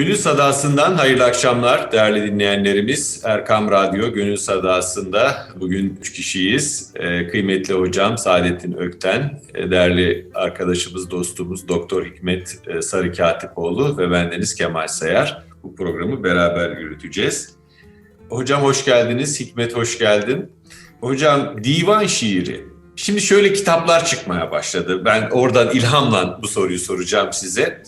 Gönül Sadası'ndan hayırlı akşamlar değerli dinleyenlerimiz. Erkam Radyo Gönül Sadası'nda bugün üç kişiyiz. Ee, kıymetli hocam Saadettin Ökten, e, değerli arkadaşımız, dostumuz Doktor Hikmet e, Sarı Katipoğlu ve bendeniz Kemal Sayar. Bu programı beraber yürüteceğiz. Hocam hoş geldiniz, Hikmet hoş geldin. Hocam divan şiiri. Şimdi şöyle kitaplar çıkmaya başladı. Ben oradan ilhamla bu soruyu soracağım size.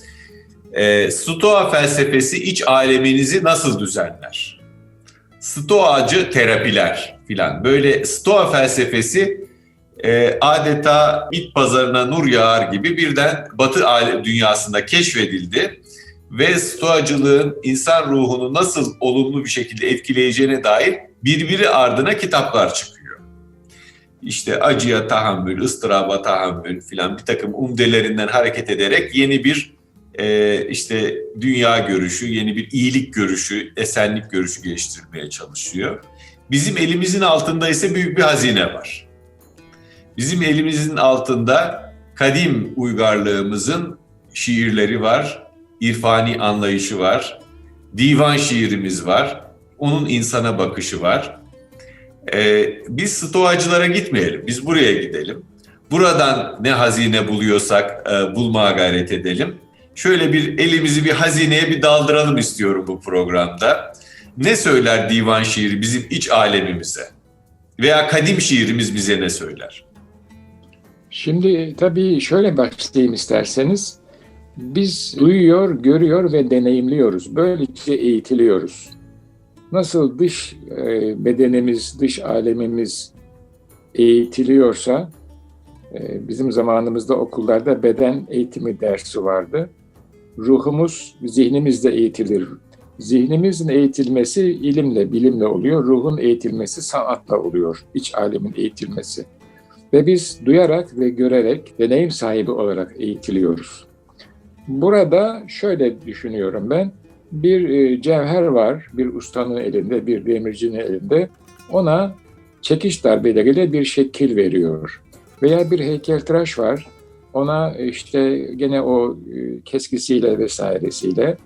E, Stoa felsefesi iç aleminizi nasıl düzenler? Stoacı terapiler filan. Böyle Stoa felsefesi e, adeta bit pazarına nur yağar gibi birden Batı dünyasında keşfedildi ve Stoacılığın insan ruhunu nasıl olumlu bir şekilde etkileyeceğine dair birbiri ardına kitaplar çıkıyor. İşte acıya tahammül, ıstıraba tahammül filan bir takım umdelerinden hareket ederek yeni bir e, işte dünya görüşü, yeni bir iyilik görüşü, esenlik görüşü geliştirmeye çalışıyor. Bizim elimizin altında ise büyük bir hazine var. Bizim elimizin altında kadim uygarlığımızın şiirleri var, irfani anlayışı var, divan şiirimiz var, onun insana bakışı var. Ee, biz stoacılara gitmeyelim, biz buraya gidelim. Buradan ne hazine buluyorsak e, bulmaya gayret edelim şöyle bir elimizi bir hazineye bir daldıralım istiyorum bu programda. Ne söyler divan şiiri bizim iç alemimize? Veya kadim şiirimiz bize ne söyler? Şimdi tabii şöyle başlayayım isterseniz. Biz duyuyor, görüyor ve deneyimliyoruz. Böylece eğitiliyoruz. Nasıl dış e, bedenimiz, dış alemimiz eğitiliyorsa, e, bizim zamanımızda okullarda beden eğitimi dersi vardı ruhumuz, zihnimiz de eğitilir. Zihnimizin eğitilmesi ilimle, bilimle oluyor. Ruhun eğitilmesi sanatla oluyor. İç alemin eğitilmesi. Ve biz duyarak ve görerek deneyim sahibi olarak eğitiliyoruz. Burada şöyle düşünüyorum ben. Bir e, cevher var, bir ustanın elinde, bir demircinin elinde. Ona çekiş darbeleriyle bir şekil veriyor. Veya bir heykeltıraş var, ona işte gene o e, keskisiyle vesairesiyle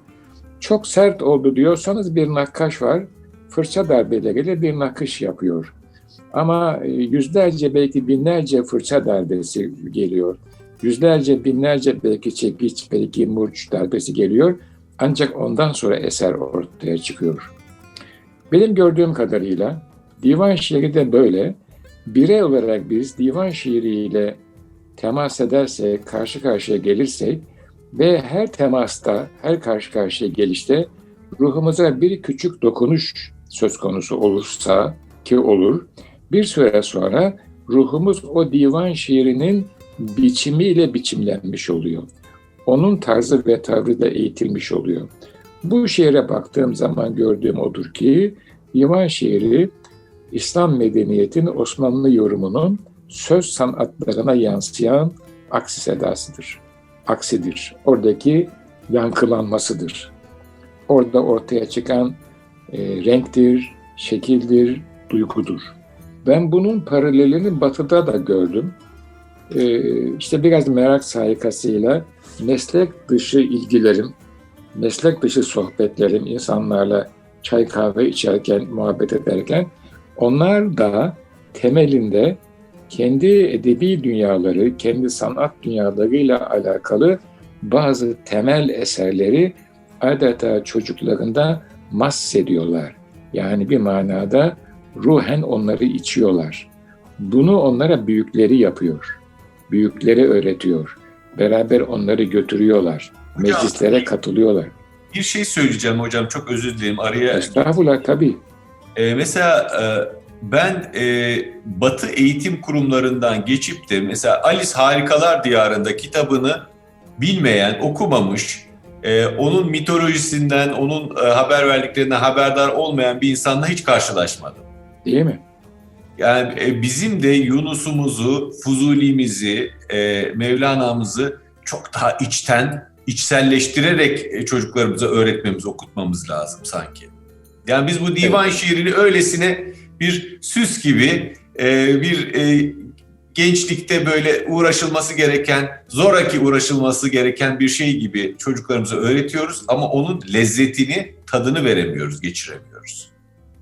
çok sert oldu diyorsanız bir nakkaş var. Fırça darbeleriyle bir nakış yapıyor. Ama e, yüzlerce belki binlerce fırça darbesi geliyor. Yüzlerce binlerce belki çekiç, belki murç darbesi geliyor. Ancak ondan sonra eser ortaya çıkıyor. Benim gördüğüm kadarıyla divan şiiri de böyle. Birey olarak biz divan şiiriyle temas ederse, karşı karşıya gelirsek ve her temasta, her karşı karşıya gelişte ruhumuza bir küçük dokunuş söz konusu olursa ki olur, bir süre sonra ruhumuz o divan şiirinin biçimiyle biçimlenmiş oluyor. Onun tarzı ve tavrı da eğitilmiş oluyor. Bu şiire baktığım zaman gördüğüm odur ki divan şiiri İslam medeniyetinin Osmanlı yorumunun söz sanatlarına yansıyan aksi sedasıdır. Aksidir. Oradaki yankılanmasıdır. Orada ortaya çıkan e, renktir, şekildir, duygudur. Ben bunun paralelini batıda da gördüm. E, işte biraz merak sayikasıyla meslek dışı ilgilerim, meslek dışı sohbetlerim insanlarla çay kahve içerken, muhabbet ederken onlar da temelinde kendi edebi dünyaları, kendi sanat dünyalarıyla alakalı bazı temel eserleri adeta çocuklarında mahsediyorlar. Yani bir manada ruhen onları içiyorlar. Bunu onlara büyükleri yapıyor. Büyükleri öğretiyor. Beraber onları götürüyorlar. Meclislere katılıyorlar. Bir şey söyleyeceğim hocam çok özür dilerim araya. Estağfurullah tabii. Ee, mesela e, ben e, Batı eğitim kurumlarından geçip de mesela Alice Harikalar Diyarı'nda kitabını bilmeyen, okumamış, e, onun mitolojisinden, onun e, haber verdiklerinden haberdar olmayan bir insanla hiç karşılaşmadım. Değil mi? Yani e, bizim de Yunus'umuzu, Fuzuli'mizi, e, Mevlana'mızı çok daha içten, içselleştirerek e, çocuklarımıza öğretmemiz, okutmamız lazım sanki. Yani biz bu divan evet. şiirini öylesine bir süs gibi, e, bir e, gençlikte böyle uğraşılması gereken, zoraki uğraşılması gereken bir şey gibi çocuklarımıza öğretiyoruz ama onun lezzetini, tadını veremiyoruz, geçiremiyoruz.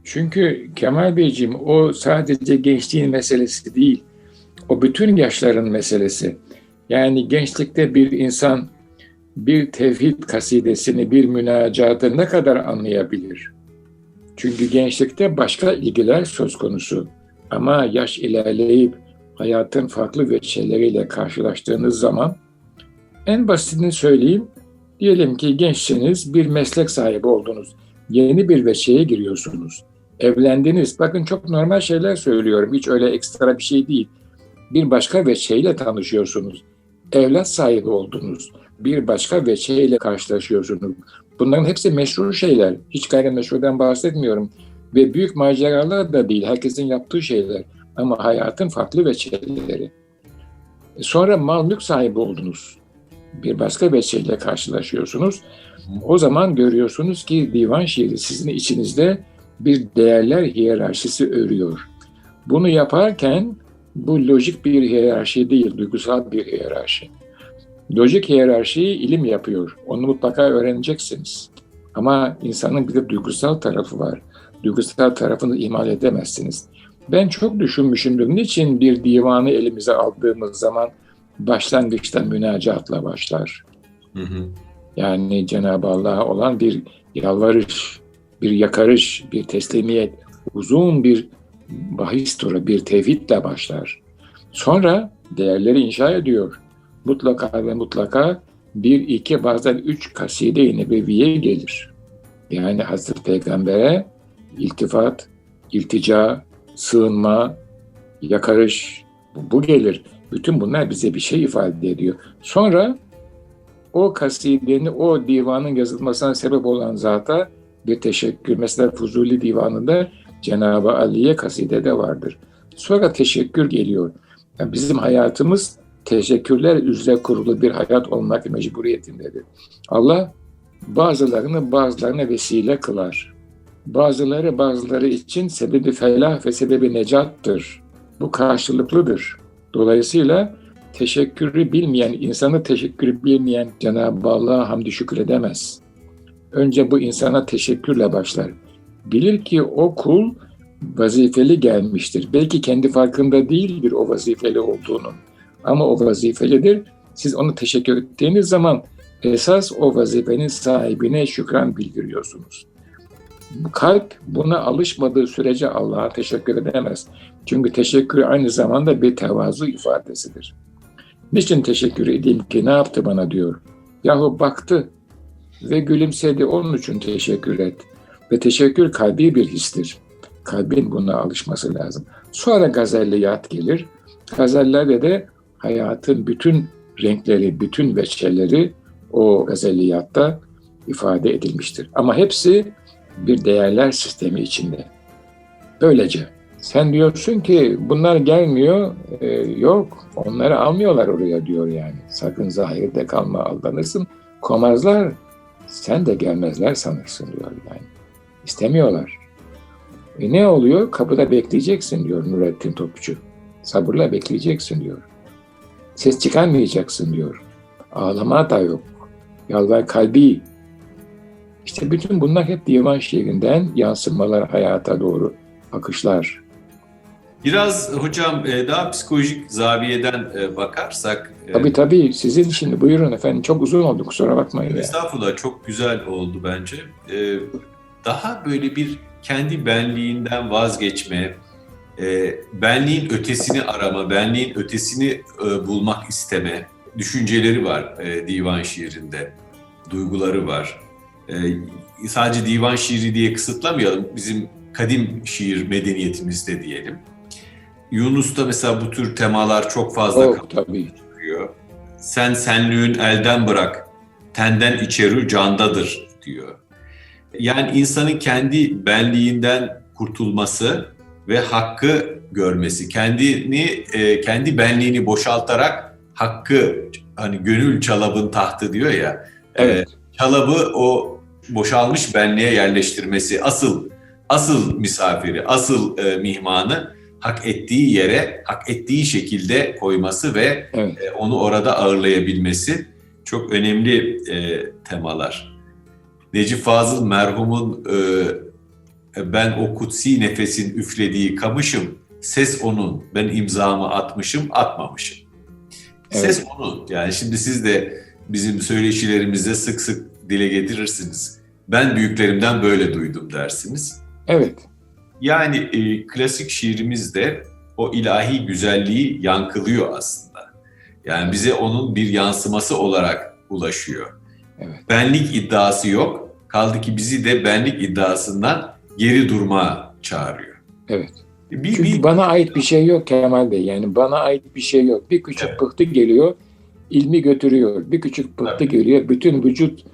Çünkü Kemal Beyciğim o sadece gençliğin meselesi değil. O bütün yaşların meselesi. Yani gençlikte bir insan bir tevhid kasidesini, bir münacatı ne kadar anlayabilir? Çünkü gençlikte başka ilgiler söz konusu. Ama yaş ilerleyip hayatın farklı veçeleriyle karşılaştığınız zaman en basitini söyleyeyim. Diyelim ki gençsiniz, bir meslek sahibi oldunuz. Yeni bir veçeye giriyorsunuz. Evlendiniz. Bakın çok normal şeyler söylüyorum. Hiç öyle ekstra bir şey değil. Bir başka veçeyle tanışıyorsunuz. Evlat sahibi oldunuz. Bir başka veçeyle karşılaşıyorsunuz. Bunların hepsi meşru şeyler. Hiç gayrimeşrudan bahsetmiyorum. Ve büyük maceralar da değil. Herkesin yaptığı şeyler. Ama hayatın farklı veçeleri. Sonra mal mülk sahibi oldunuz. Bir başka veçeyle karşılaşıyorsunuz. O zaman görüyorsunuz ki divan şiiri sizin içinizde bir değerler hiyerarşisi örüyor. Bunu yaparken bu lojik bir hiyerarşi değil, duygusal bir hiyerarşi. Lojik hiyerarşiyi ilim yapıyor. Onu mutlaka öğreneceksiniz. Ama insanın bir de duygusal tarafı var. Duygusal tarafını ihmal edemezsiniz. Ben çok düşünmüşümdür. Niçin bir divanı elimize aldığımız zaman başlangıçta münacatla başlar? Hı hı. Yani Cenab-ı Allah'a olan bir yalvarış, bir yakarış, bir teslimiyet, uzun bir bahis turu, bir tevhidle başlar. Sonra değerleri inşa ediyor. Mutlaka ve mutlaka bir, iki, bazen üç kaside-i nebeviye gelir. Yani Hazreti Peygamber'e iltifat, iltica, sığınma, yakarış bu gelir. Bütün bunlar bize bir şey ifade ediyor. Sonra o kasidenin, o divanın yazılmasına sebep olan zata bir teşekkür. Mesela Fuzuli divanında Cenab-ı Ali'ye kaside de vardır. Sonra teşekkür geliyor. Yani bizim hayatımız teşekkürler üzere kurulu bir hayat olmak mecburiyetindedir. Allah bazılarını bazılarına vesile kılar. Bazıları bazıları için sebebi felah ve sebebi necattır. Bu karşılıklıdır. Dolayısıyla teşekkürü bilmeyen, insanı teşekkürü bilmeyen Cenab-ı Allah'a hamdi şükredemez. Önce bu insana teşekkürle başlar. Bilir ki o kul vazifeli gelmiştir. Belki kendi farkında değildir o vazifeli olduğunun. Ama o vazifelidir. Siz onu teşekkür ettiğiniz zaman esas o vazifenin sahibine şükran bildiriyorsunuz. Kalp buna alışmadığı sürece Allah'a teşekkür edemez. Çünkü teşekkür aynı zamanda bir tevazu ifadesidir. Niçin teşekkür edeyim ki ne yaptı bana diyor. Yahu baktı ve gülümsedi onun için teşekkür et. Ve teşekkür kalbi bir histir. Kalbin buna alışması lazım. Sonra gazelliyat gelir. Gazellerde de hayatın bütün renkleri, bütün veçeleri o gazelliyatta ifade edilmiştir. Ama hepsi bir değerler sistemi içinde. Böylece sen diyorsun ki bunlar gelmiyor, e, yok onları almıyorlar oraya diyor yani. Sakın zahirde kalma aldanırsın. Komazlar sen de gelmezler sanırsın diyor yani. İstemiyorlar. E ne oluyor? Kapıda bekleyeceksin diyor Nurettin Topçu. Sabırla bekleyeceksin diyor. Ses çıkarmayacaksın diyor. Ağlama da yok. Yalvar kalbi. İşte bütün bunlar hep divan şiirinden yansımalar hayata doğru akışlar. Biraz hocam e, daha psikolojik zaviyeden e, bakarsak. e, Tabii tabii sizin şimdi buyurun efendim çok uzun oldu kusura bakmayın. Estağfurullah çok güzel oldu bence. Daha böyle bir kendi benliğinden vazgeçme, e, benliğin ötesini arama, benliğin ötesini e, bulmak isteme düşünceleri var e, divan şiirinde, duyguları var. E, Sadece divan şiiri diye kısıtlamayalım, bizim kadim şiir medeniyetimizde diyelim. Yunus'ta mesela bu tür temalar çok fazla Oh, tabii. çıkıyor. Sen senlüğün elden bırak, tenden içeri candadır diyor. Yani insanın kendi benliğinden kurtulması ve hakkı görmesi, kendini e, kendi benliğini boşaltarak hakkı hani gönül çalabın tahtı diyor ya. Evet. e, çalabı o boşalmış benliğe yerleştirmesi asıl asıl misafiri, asıl e, mihmanı hak ettiği yere, hak ettiği şekilde koyması ve Evet. e, onu orada ağırlayabilmesi çok önemli e, temalar. Necip Fazıl merhumun e, ben o kutsi nefesin üflediği kamışım, ses onun, ben imzamı atmışım, atmamışım. Ses onun. Yani şimdi siz de bizim söyleşilerimizde sık sık dile getirirsiniz. Ben büyüklerimden böyle duydum dersiniz. Evet. Yani e, klasik şiirimizde o ilahi güzelliği yankılıyor aslında. Yani bize onun bir yansıması olarak ulaşıyor. Evet. Benlik iddiası yok. Kaldı ki bizi de benlik iddiasından geri durma çağırıyor. Evet. Bir, Çünkü bir, bana ait bir şey yok Kemal Bey. Yani bana ait bir şey yok. Bir küçük Evet. pıhtı geliyor, ilmi götürüyor. Bir küçük pıhtı Evet. geliyor, bütün vücut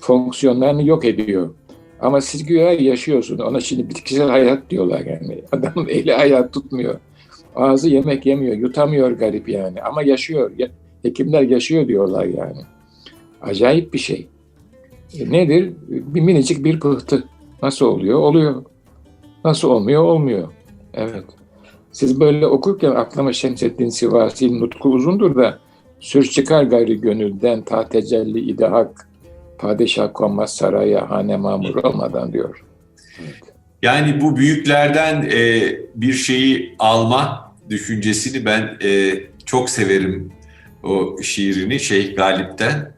fonksiyonlarını yok ediyor. Ama siz güya yaşıyorsunuz. Ona şimdi bitkisel hayat diyorlar yani. Adam eli ayağı tutmuyor. Ağzı yemek yemiyor, yutamıyor garip yani. Ama yaşıyor. Ya- Hekimler yaşıyor diyorlar yani. Acayip bir şey. E, nedir? Bir minicik bir pıhtı. Nasıl oluyor? Oluyor. Nasıl olmuyor? Olmuyor. Evet. Siz böyle okurken aklıma Şemseddin Sivasi'nin nutku uzundur da sür çıkar gayri gönülden ta tecelli idahak padişah konmaz saraya hane mamur olmadan diyor. yani bu büyüklerden e, bir şeyi alma düşüncesini ben e, çok severim o şiirini Şeyh Galip'ten.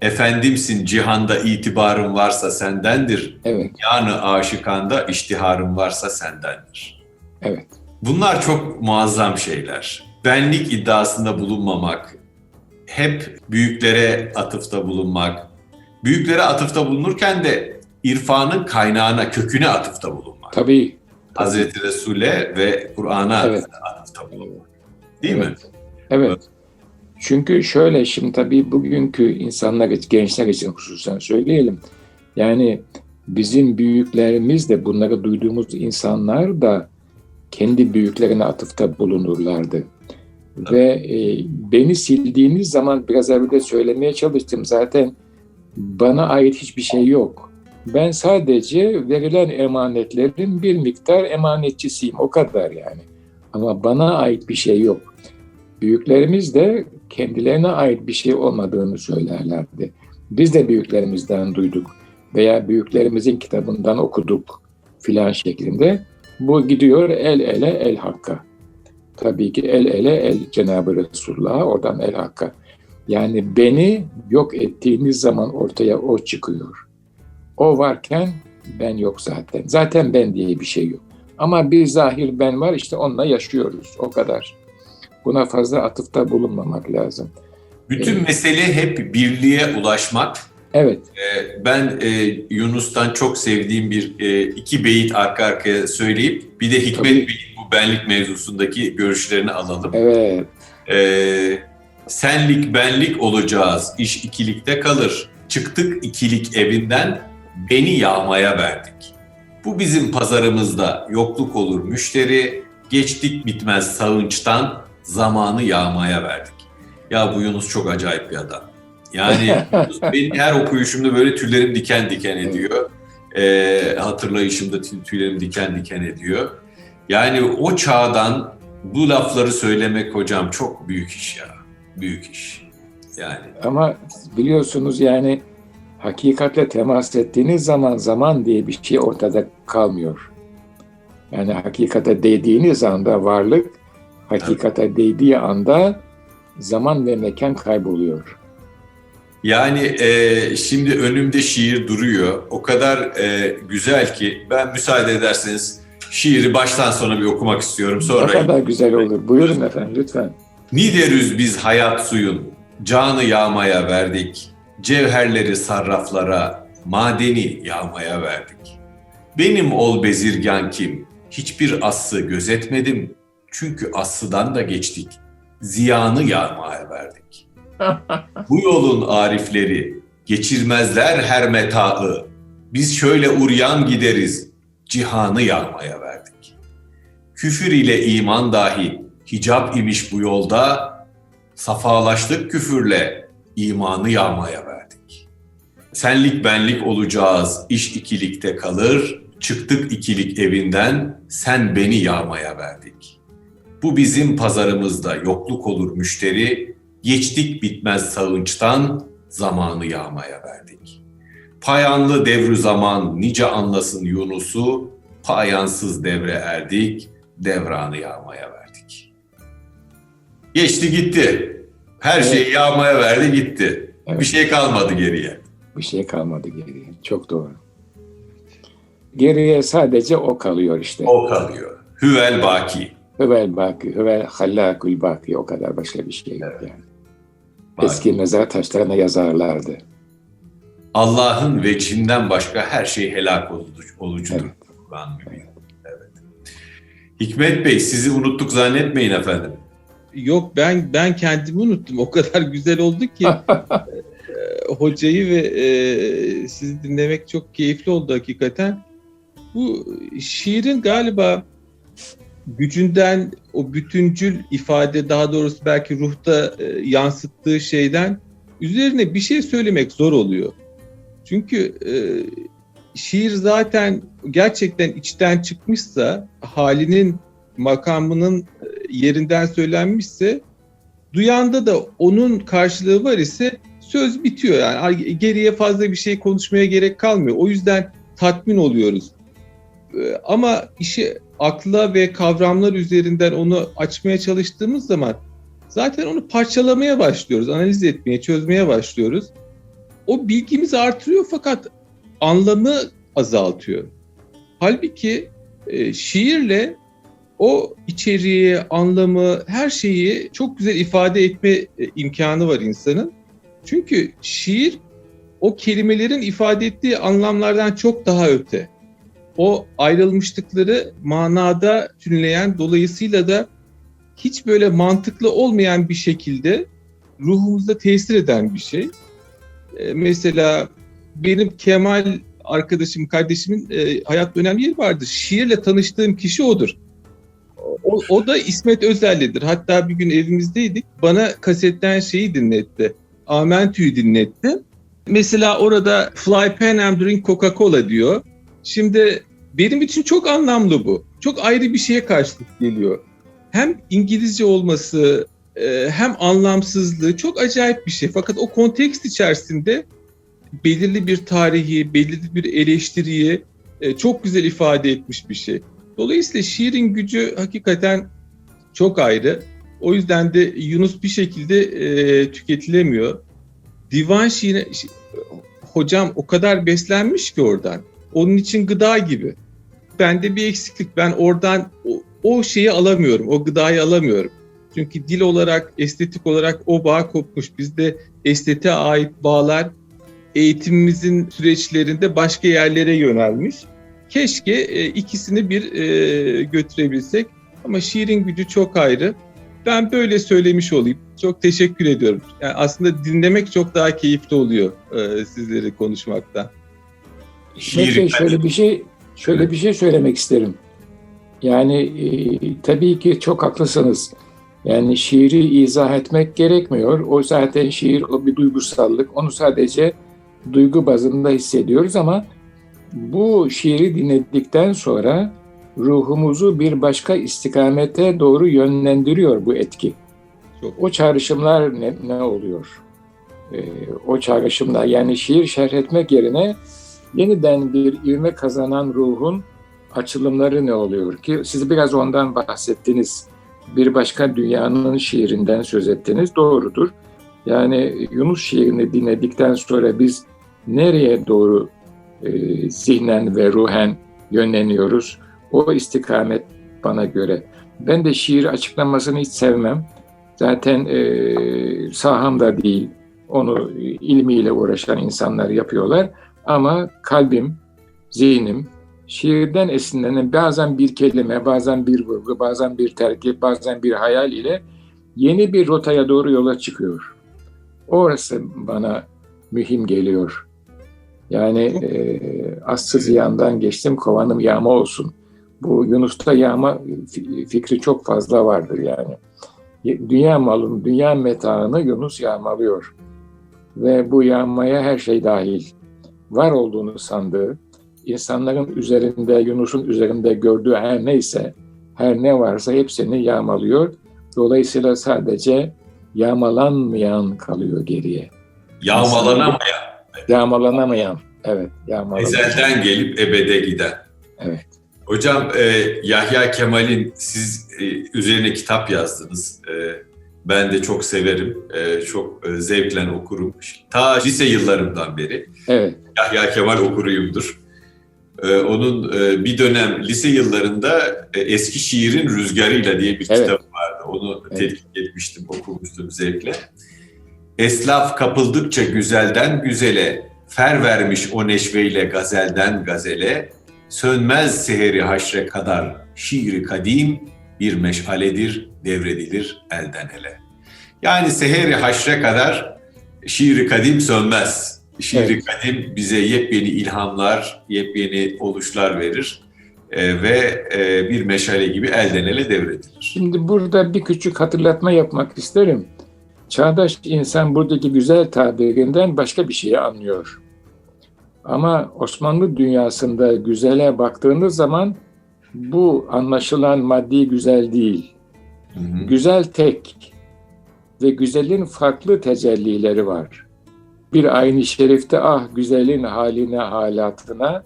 Efendimsin cihanda itibarın varsa sendendir. Evet, Yani aşıkanda iştiharın varsa sendendir. evet, Bunlar çok muazzam şeyler. Benlik iddiasında bulunmamak, hep büyüklere atıfta bulunmak, büyüklere atıfta bulunurken de irfanın kaynağına, köküne atıfta bulunmak. tabii. Hazreti Resul'e ve Kur'an'a Evet. atıfta bulunmak. Değil mi? evet. Evet. Çünkü şöyle şimdi tabii bugünkü insanlar, için, gençler için hususen söyleyelim. Yani bizim büyüklerimiz de bunları duyduğumuz insanlar da kendi büyüklerine atıfta bulunurlardı. Ve e, beni sildiğiniz zaman biraz evvel söylemeye çalıştım zaten bana ait hiçbir şey yok. Ben sadece verilen emanetlerin bir miktar emanetçisiyim o kadar yani. Ama bana ait bir şey yok. Büyüklerimiz de kendilerine ait bir şey olmadığını söylerlerdi. Biz de büyüklerimizden duyduk veya büyüklerimizin kitabından okuduk filan şeklinde. Bu gidiyor el ele el hakka. Tabii ki el ele el Cenab-ı Resulullah'a oradan el hakka. Yani beni yok ettiğiniz zaman ortaya o çıkıyor. O varken ben yok zaten. Zaten ben diye bir şey yok. Ama bir zahir ben var işte onunla yaşıyoruz o kadar. Buna fazla atıfta bulunmamak lazım. Bütün Evet. mesele hep birliğe ulaşmak. Evet, Ee, Ben e, Yunus'tan çok sevdiğim bir e, iki beyit arka arkaya söyleyip bir de Hikmet Tabii. Bey'in bu benlik mevzusundaki görüşlerini alalım. evet, Ee, senlik benlik olacağız, iş ikilikte kalır. Çıktık ikilik evinden, beni yağmaya verdik. Bu bizim pazarımızda yokluk olur müşteri, geçtik bitmez sağınçtan, zamanı yağmaya verdik. Ya bu Yunus çok acayip bir adam. Yani benim her okuyuşumda böyle tüylerim diken diken ediyor. Ee, hatırlayışımda tü- tüylerim diken diken ediyor. Yani o çağdan bu lafları söylemek hocam çok büyük iş ya. Büyük iş. Yani ama biliyorsunuz yani hakikatle temas ettiğiniz zaman zaman diye bir şey ortada kalmıyor. Yani hakikate değdiğiniz anda varlık, hakikate değdiği anda zaman ve mekan kayboluyor. yani e, şimdi önümde şiir duruyor. O kadar e, güzel ki ben müsaade ederseniz şiiri baştan sona bir okumak istiyorum. Ne Sonra kadar güzel olur. Buyurun efendim lütfen. Niderüz biz hayat suyun, canı yağmaya verdik. Cevherleri sarraflara, madeni yağmaya verdik. Benim ol bezirgan kim, hiçbir aslı gözetmedim. Çünkü aslıdan da geçtik, ziyanı yağmaya verdik. Bu yolun arifleri, geçirmezler her metaı. Biz şöyle uryan gideriz, cihanı yağmaya verdik. Küfür ile iman dahi hicap imiş bu yolda, safalaştık küfürle, imanı yağmaya verdik. Senlik benlik olacağız, iş ikilikte kalır, çıktık ikilik evinden, sen beni yağmaya verdik. Bu bizim pazarımızda yokluk olur müşteri, geçtik bitmez sağınçtan zamanı yağmaya verdik. Payanlı devrü zaman nice anlasın Yunus'u, payansız devre erdik, devranı yağmaya verdik. Geçti gitti. Her Evet. şeyi yağmaya verdi gitti. Evet. Bir şey kalmadı geriye. Bir şey kalmadı geriye. Çok doğru. Geriye sadece o kalıyor işte. O kalıyor. Hüvel baki. Hüvel baki, hüvel hallakul baki o kadar başka bir şey yok yani. Baki. Eski mezar taşlarına yazarlardı. Allah'ın vecihinden başka her şey helak olucu- olucudur. Evet. Kur'an mübin. Evet. Hikmet Bey sizi unuttuk zannetmeyin efendim. Yok ben ben kendimi unuttum. O kadar güzel oldu ki e, hocayı ve e, sizi dinlemek çok keyifli oldu hakikaten. Bu şiirin galiba gücünden o bütüncül ifade daha doğrusu belki ruhta e, yansıttığı şeyden üzerine bir şey söylemek zor oluyor. Çünkü e, şiir zaten gerçekten içten çıkmışsa halinin makamının e, yerinden söylenmişse duyanda da onun karşılığı var ise söz bitiyor yani geriye fazla bir şey konuşmaya gerek kalmıyor. O yüzden tatmin oluyoruz. Ee, Ama işi akla ve kavramlar üzerinden onu açmaya çalıştığımız zaman zaten onu parçalamaya başlıyoruz, analiz etmeye, çözmeye başlıyoruz. O bilgimizi artırıyor fakat anlamı azaltıyor. Halbuki e, şiirle o içeriği, anlamı, her şeyi çok güzel ifade etme e, imkanı var insanın. Çünkü şiir o kelimelerin ifade ettiği anlamlardan çok daha öte. O ayrılmışlıkları manada tünleyen, dolayısıyla da hiç böyle mantıklı olmayan bir şekilde ruhumuzda tesir eden bir şey. E, mesela benim Kemal arkadaşım, kardeşimin e, hayatta önemli yeri vardır. Şiirle tanıştığım kişi odur. O, o da İsmet Özelli'dir. Hatta bir gün evimizdeydik. Bana kasetten şeyi dinletti. Amentü'yü dinletti. Mesela orada Fly Pan and Drink Coca-Cola diyor. Şimdi benim için çok anlamlı bu. Çok ayrı bir şeye karşılık geliyor. Hem İngilizce olması e, hem anlamsızlığı çok acayip bir şey. Fakat o kontekst içerisinde belirli bir tarihi, belirli bir eleştiriyi e, çok güzel ifade etmiş bir şey. Dolayısıyla şiirin gücü hakikaten çok ayrı. O yüzden de Yunus bir şekilde e, tüketilemiyor. Divan şiiri, şi- hocam o kadar beslenmiş ki oradan. Onun için gıda gibi. Bende bir eksiklik. Ben oradan o, o şeyi alamıyorum, o gıdayı alamıyorum. Çünkü dil olarak, estetik olarak o bağ kopmuş. Bizde estetiğe ait bağlar eğitimimizin süreçlerinde başka yerlere yönelmiş. Keşke e, ikisini bir e, götürebilsek ama şiirin gücü çok ayrı. Ben böyle söylemiş olayım. Çok teşekkür ediyorum. Yani aslında dinlemek çok daha keyifli oluyor e, sizleri konuşmaktan. Şiir şöyle bir şey şöyle bir şey söylemek isterim. Yani e, tabii ki çok haklısınız. Yani şiiri izah etmek gerekmiyor. O zaten şiir o bir duygusallık. Onu sadece duygu bazında hissediyoruz ama bu şiiri dinledikten sonra ruhumuzu bir başka istikamete doğru yönlendiriyor bu etki. O çağrışımlar ne, ne oluyor? Ee, o çağrışımlar yani şiir şerh etmek yerine yeniden bir ivme kazanan ruhun açılımları ne oluyor ki? Siz biraz ondan bahsettiniz. Bir başka dünyanın şiirinden söz ettiniz. Doğrudur. Yani Yunus şiirini dinledikten sonra biz nereye doğru e, zihnen ve ruhen yönleniyoruz? O istikamet bana göre. Ben de şiir açıklamasını hiç sevmem. Zaten e, sahamda değil. Onu ilmiyle uğraşan insanlar yapıyorlar. Ama kalbim, zihnim, şiirden esinlenen bazen bir kelime, bazen bir vurgu, bazen bir terkip, bazen bir hayal ile yeni bir rotaya doğru yola çıkıyor. Orası bana mühim geliyor. Yani e, assız yağından geçtim kovanım yağma olsun. Bu Yunus'ta yağma fikri çok fazla vardır yani. Dünya malını, dünya metaını Yunus yağmalıyor. Ve bu yağmaya her şey dahil. Var olduğunu sandığı, insanların üzerinde, Yunus'un üzerinde gördüğü her neyse, her ne varsa hepsini yağmalıyor. Dolayısıyla sadece yağmalanmayan kalıyor geriye. Yağmalanamayan, Yağmalanamayan. Evet, yağmalanamayan. ezelden gelip ebede giden. Evet. Hocam e, Yahya Kemal'in siz e, üzerine kitap yazdınız. E, ben de çok severim, e, çok e, zevkle okurum. Ta lise yıllarımdan beri Evet, Yahya Kemal okuruyumdur. E, onun e, bir dönem lise yıllarında e, Eski Şiirin Rüzgarıyla diye bir Evet. kitabı vardı. Onu Evet. tetkik etmiştim, okumuştum zevkle. Eslaf kapıldıkça güzelden güzele, fer vermiş o neşveyle gazelden gazele, sönmez seheri haşre kadar şiiri kadim bir meşaledir devredilir elden ele. Yani seheri haşre kadar şiiri kadim sönmez. Şiiri Evet. kadim bize yepyeni ilhamlar, yepyeni oluşlar verir e, ve e, bir meşale gibi elden ele devredilir. Şimdi burada bir küçük hatırlatma yapmak isterim. Çağdaş insan buradaki güzel tabirinden başka bir şeyi anlıyor. Ama Osmanlı dünyasında güzele baktığınız zaman bu anlaşılan maddi güzel değil. Hı hı. Güzel tek ve güzelin farklı tecellileri var. Bir aynı şerifte ah güzelin haline halatına,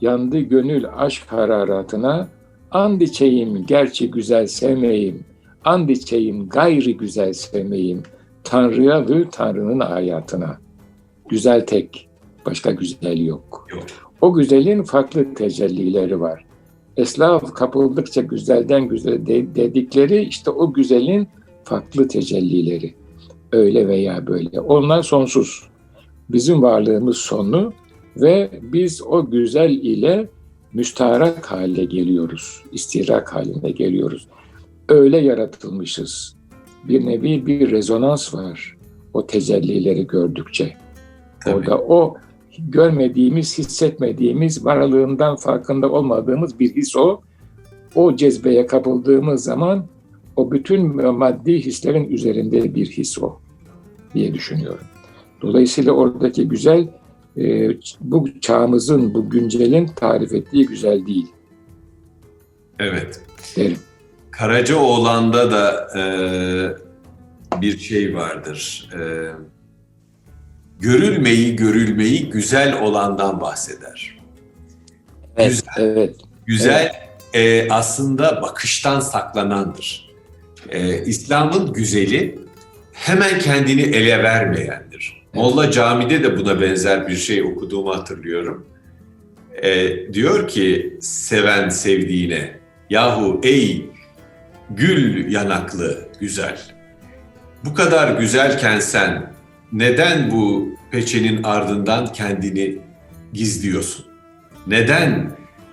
yandı gönül aşk hararatına, and içeyim gerçi güzel sevmeyim, and içeyim gayri güzel sevmeyim, Tanrı'ya ve Tanrı'nın hayatına. Güzel tek, başka güzel yok. Yok. O güzelin farklı tecellileri var. Eslaf kapıldıkça güzelden güzel de- dedikleri işte o güzelin farklı tecellileri. Öyle veya böyle. Onlar sonsuz. Bizim varlığımız sonlu ve biz o güzel ile müstarak hale geliyoruz. İstirak haline geliyoruz. Öyle yaratılmışız. Bir nevi bir rezonans var o tecellileri gördükçe. Tabii. Orada o görmediğimiz, hissetmediğimiz, varlığından farkında olmadığımız bir his o. O cezbeye kapıldığımız zaman o bütün maddi hislerin üzerinde bir his o diye düşünüyorum. Dolayısıyla oradaki güzel e, bu çağımızın, bu güncelin tarif ettiği güzel değil Evet. derim. Karacaoğlan'da da e, bir şey vardır. E, görülmeyi görülmeyi güzel olandan bahseder. Evet, Güzel. evet, Güzel e, aslında bakıştan saklanandır. E, İslam'ın güzeli hemen kendini ele vermeyendir. Molla Cami'de de buna benzer bir şey okuduğumu hatırlıyorum. E, diyor ki seven sevdiğine, yahu ey gül yanaklı güzel, bu kadar güzelken sen neden bu peçenin ardından kendini gizliyorsun? Neden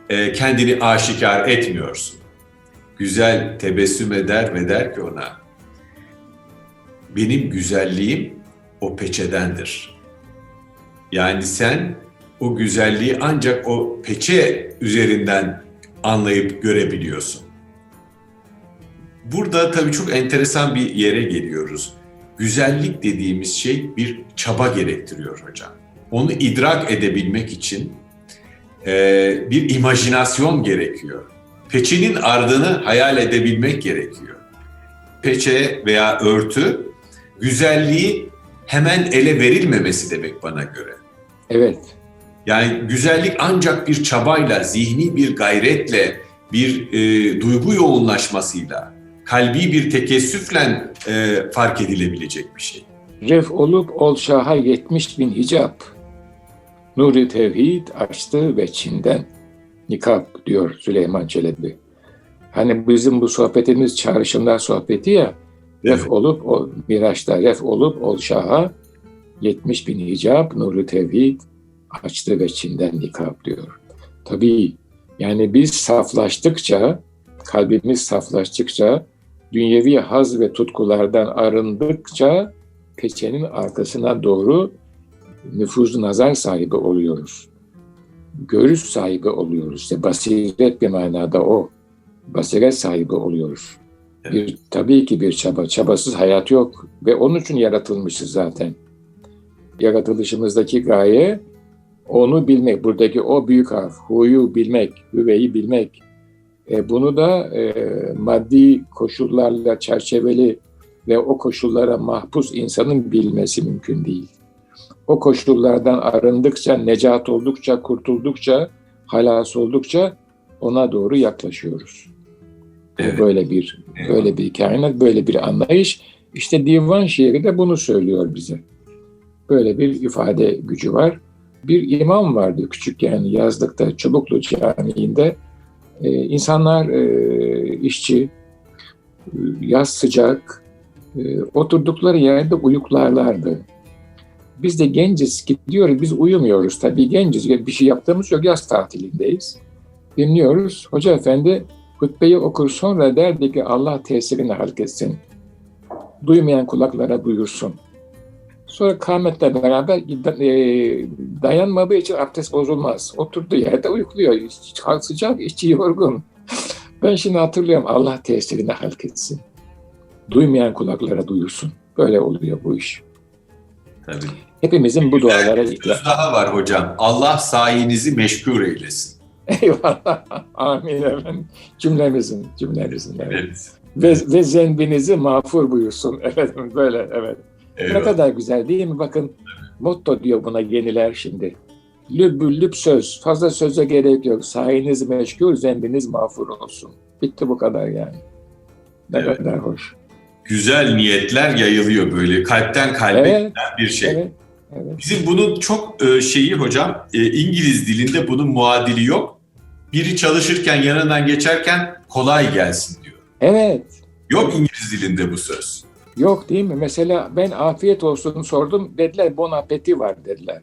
e, kendini aşikar etmiyorsun? Güzel tebessüm eder ve der ki ona, benim güzelliğim o peçedendir. Yani sen o güzelliği ancak o peçe üzerinden anlayıp görebiliyorsun. Burada tabii çok enteresan bir yere geliyoruz. Güzellik dediğimiz şey bir çaba gerektiriyor hocam. Onu idrak edebilmek için e, bir imajinasyon gerekiyor. Peçenin ardını hayal edebilmek gerekiyor. Peçe veya örtü güzelliği hemen ele verilmemesi demek bana göre. evet. Yani güzellik ancak bir çabayla, zihni bir gayretle, bir e, duygu yoğunlaşmasıyla, kalbi bir tekessüfle e, fark edilebilecek bir şey. Ref olup ol şaha yetmiş bin hicap. Nuri tevhid açtı ve Çin'den nikap diyor Süleyman Çelebi. Hani bizim bu sohbetimiz çağrışımlar sohbeti ya. Ref Evet. olup o Miraç'ta ref olup ol şaha yetmiş bin hicap nuru tevhid açtı ve Çin'den nikap diyor. Tabii yani biz saflaştıkça, kalbimiz saflaştıkça, dünyevi haz ve tutkulardan arındıkça peçenin arkasına doğru nüfuz nazar sahibi oluyoruz. Görüş sahibi oluyoruz. İşte basiret bir manada o. Basiret sahibi oluyoruz. Bir, tabii ki bir çaba. Çabasız hayat yok. Ve onun için yaratılmışız zaten. Yaratılışımızdaki gaye onu bilmek. Buradaki o büyük harf. Hu'yu bilmek, hüveyi bilmek. E, bunu da e, maddi koşullarla çerçeveli ve o koşullara mahpus insanın bilmesi mümkün değil. O koşullardan arındıkça, necat oldukça, kurtuldukça, halas oldukça ona doğru yaklaşıyoruz. Evet. Böyle bir Eyvallah. böyle bir kainat, böyle bir anlayış. İşte divan şiiri de bunu söylüyor bize. Böyle bir ifade gücü var. Bir imam vardı küçükken yazlıkta Çubuklu Camii'nde. Ee, insanlar e, işçi, e, yaz sıcak, e, oturdukları yerde uyuklarlardı. Biz de genciz gidiyoruz, biz uyumuyoruz tabii genciz. Bir şey yaptığımız yok, yaz tatilindeyiz. Dinliyoruz. Hoca efendi hutbeyi okur sonra derdi ki Allah tesirini halk. Duymayan kulaklara duyursun. Sonra kâmetle beraber e, dayanmadığı için abdest bozulmaz. Oturduğu yerde uyukluyor. Hiç sıcak, içi yorgun. Ben şimdi hatırlıyorum Allah tesirini halk etsin. Duymayan kulaklara duyursun. Böyle oluyor bu iş. Tabii. Hepimizin bu dualara ihtiyacı daha var hocam. Allah sayenizi meşgul eylesin. Eyvallah. Amin efendim. Cümlemizin, cümlemizin. Evet. Evet. Ve, ve zenbinizi mağfur buyursun. Efendim böyle evet. Ne Eyvallah. kadar güzel değil mi? Bakın motto diyor buna yeniler şimdi. Lübbül lüb söz. Fazla söze gerek yok. Sahiniz meşgul, zembiniz mağfur olsun. Bitti bu kadar yani. Ne Evet. kadar hoş. Güzel niyetler yayılıyor böyle. Kalpten kalbe Evet, bir şey. evet, evet. Bizim bunun çok e, şeyi hocam, e, İngiliz dilinde bunun muadili yok. Biri çalışırken yanından geçerken kolay gelsin diyor. Evet. Yok İngiliz dilinde bu söz. Yok değil mi? Mesela ben afiyet olsun sordum. Dediler bon appetit var dediler.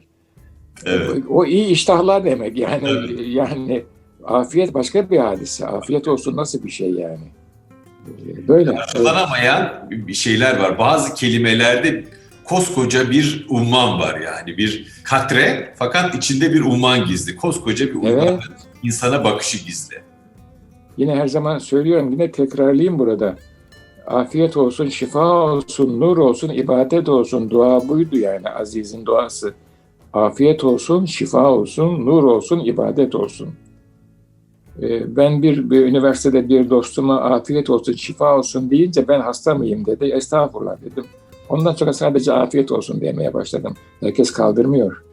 Evet. O iyi iştahlar demek yani. Evet. Yani afiyet başka bir hadise. Afiyet olsun nasıl bir şey yani? Böyle. Evet. Kullanamayan bir şeyler var. Bazı kelimelerde koskoca bir umman var yani. Bir katre fakat içinde bir umman gizli. Koskoca bir umman. Evet. insana bakışı gizli. Yine her zaman söylüyorum, yine tekrarlayayım burada. Afiyet olsun, şifa olsun, nur olsun, ibadet olsun. Dua buydu yani Aziz'in duası. Afiyet olsun, şifa olsun, nur olsun, ibadet olsun. Ee, Ben bir, bir üniversitede bir dostuma afiyet olsun, şifa olsun deyince ben hasta mıyım dedi. Estağfurullah dedim. Ondan sonra sadece afiyet olsun demeye başladım. Herkes kaldırmıyor.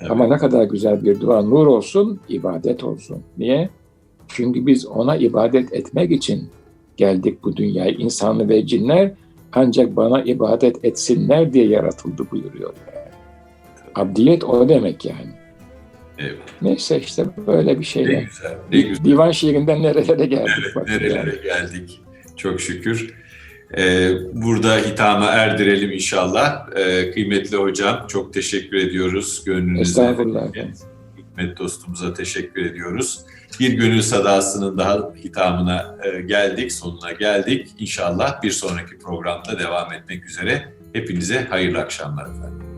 Tabii. Ama ne kadar güzel bir dua. Nur olsun, ibadet olsun. Niye? Çünkü biz ona ibadet etmek için geldik bu dünyaya. İnsanlı ve cinler ancak bana ibadet etsinler diye yaratıldı buyuruyor. Yani. Abdiyet o demek yani. Evet. Neyse işte böyle bir Ne şeyler. güzel. Ne güzel. Divan şiirinden nerelere geldik. Evet, nerelere yani. geldik. Çok şükür. Ee, burada hitama erdirelim inşallah. Ee, kıymetli hocam çok teşekkür ediyoruz. Gönlünüze, Estağfurullah efendim. Hikmet dostumuza teşekkür ediyoruz. Bir gönül sadasının daha hitamına e, geldik, sonuna geldik. İnşallah bir sonraki programda devam etmek üzere. Hepinize hayırlı akşamlar efendim.